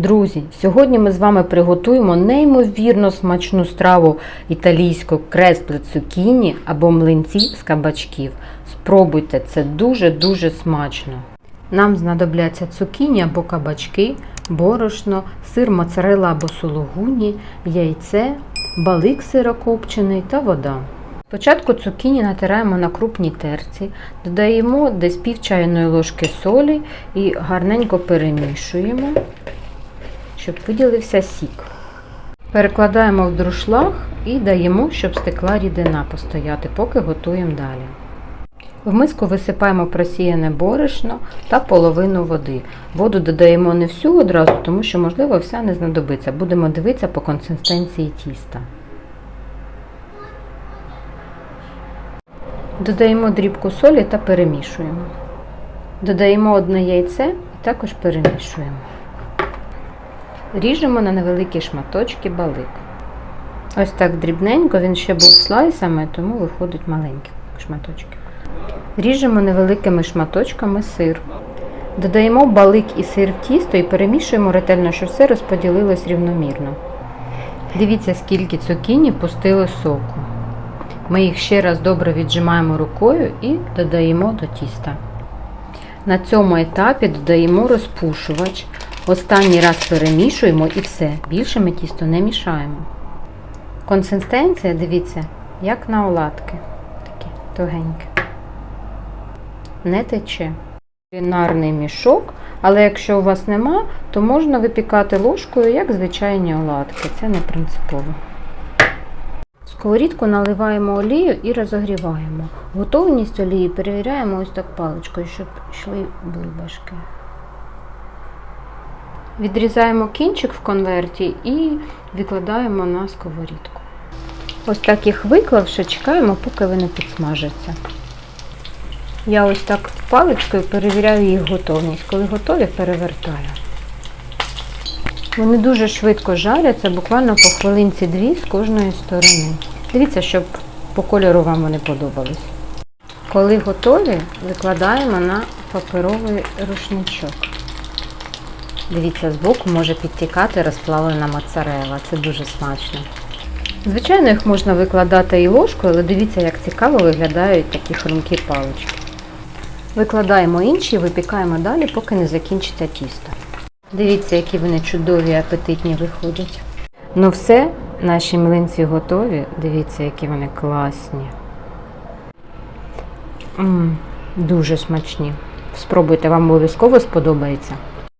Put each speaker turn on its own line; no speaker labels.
Друзі, сьогодні ми з вами приготуємо неймовірно смачну страву італійську кресле цукіні або млинці з кабачків. Спробуйте, це дуже-дуже смачно. Нам знадобляться цукіні або кабачки, борошно, сир моцарелла або сулугуні, яйце, балик сирокопчений та вода. Спочатку цукіні натираємо на крупній терці, додаємо десь пів чайної ложки солі і гарненько перемішуємо, щоб виділився сік. Перекладаємо в друшлаг і даємо, щоб стекла рідина постояти, поки готуємо далі. В миску висипаємо просіяне борошно та половину води. Воду додаємо не всю одразу, тому що, можливо, вся не знадобиться. Будемо дивитися по консистенції тіста. Додаємо дрібку солі та перемішуємо. Додаємо одне яйце і також перемішуємо. Ріжемо на невеликі шматочки балик. Ось так дрібненько, він ще був слайсами, тому виходять маленькі шматочки. Ріжемо невеликими шматочками сир. Додаємо балик і сир в тісто і перемішуємо ретельно, щоб все розподілилось рівномірно. Дивіться, скільки цукіні пустили соку. Ми їх ще раз добре віджимаємо рукою і додаємо до тіста. На цьому етапі додаємо розпушувач. Останній раз перемішуємо і все. Більше ми тісто не мішаємо. Консистенція, дивіться, як на оладки. Такі тугенькі. Не тече. Кулінарний мішок, але якщо у вас нема, то можна випікати ложкою, як звичайні оладки. Це не принципово. Сковорідку наливаємо олію і розогріваємо. Готовність олії перевіряємо ось так паличкою, щоб йшли бульбашки. Відрізаємо кінчик в конверті і викладаємо на сковорідку. Ось так їх виклавши, чекаємо, поки вони підсмажаться. Я ось так паличкою перевіряю їх готовність. Коли готові, перевертаю. Вони дуже швидко жаряться, буквально по хвилинці дві з кожної сторони. Дивіться, щоб по кольору вам вони подобались. Коли готові, викладаємо на паперовий рушничок. Дивіться, збоку може підтікати розплавлена моцарела. Це дуже смачно. Звичайно, їх можна викладати і ложкою, але дивіться, як цікаво виглядають такі хрумкі палички. Викладаємо інші і випікаємо далі, поки не закінчиться тісто. Дивіться, які вони чудові, апетитні виходять. Ну все, наші млинці готові. Дивіться, які вони класні. М, дуже смачні. Спробуйте, вам обов'язково сподобається.